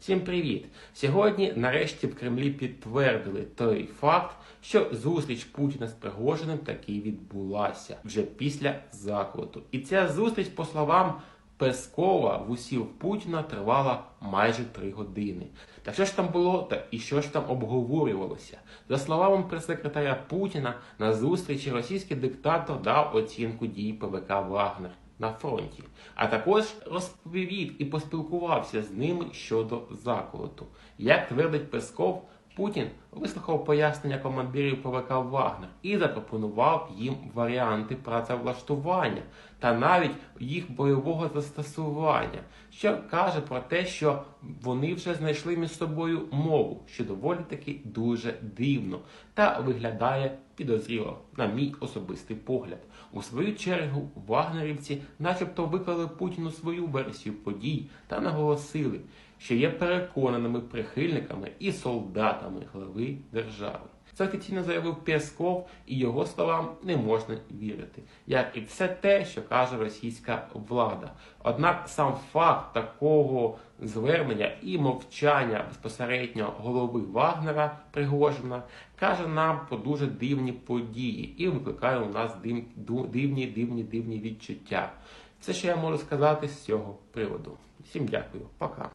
Всім привіт! Сьогодні нарешті в Кремлі підтвердили той факт, що зустріч Путіна з Пригожиним таки відбулася вже після закладу. І ця зустріч, по словам Пескова, вусів Путіна тривала майже три години. Та що ж там було та і що ж там обговорювалося? За словами прес-секретаря Путіна, на зустрічі російський диктатор дав оцінку дій ПВК Вагнер на фронті, а також розповів і поспілкувався з ними щодо заколоту. Як твердить Песков, Путін вислухав пояснення командирів ПВК Вагнер і запропонував їм варіанти працевлаштування та навіть їх бойового застосування, що каже про те, що вони вже знайшли між собою мову, що доволі таки дуже дивно та виглядає підозріло, на мій особистий погляд. У свою чергу вагнерівці, начебто, виклали Путіну свою версію подій та наголосили, що є переконаними прихильниками і солдатами глави держави. Це офіційно заявив Пєсков, і його словам не можна вірити, як і все те, що каже російська влада. Однак сам факт такого звернення і мовчання безпосередньо голови Вагнера Пригожина каже нам про дуже дивні події і викликає у нас дивні, дивні, дивні відчуття. Це що я можу сказати з цього приводу. Всім дякую, пока.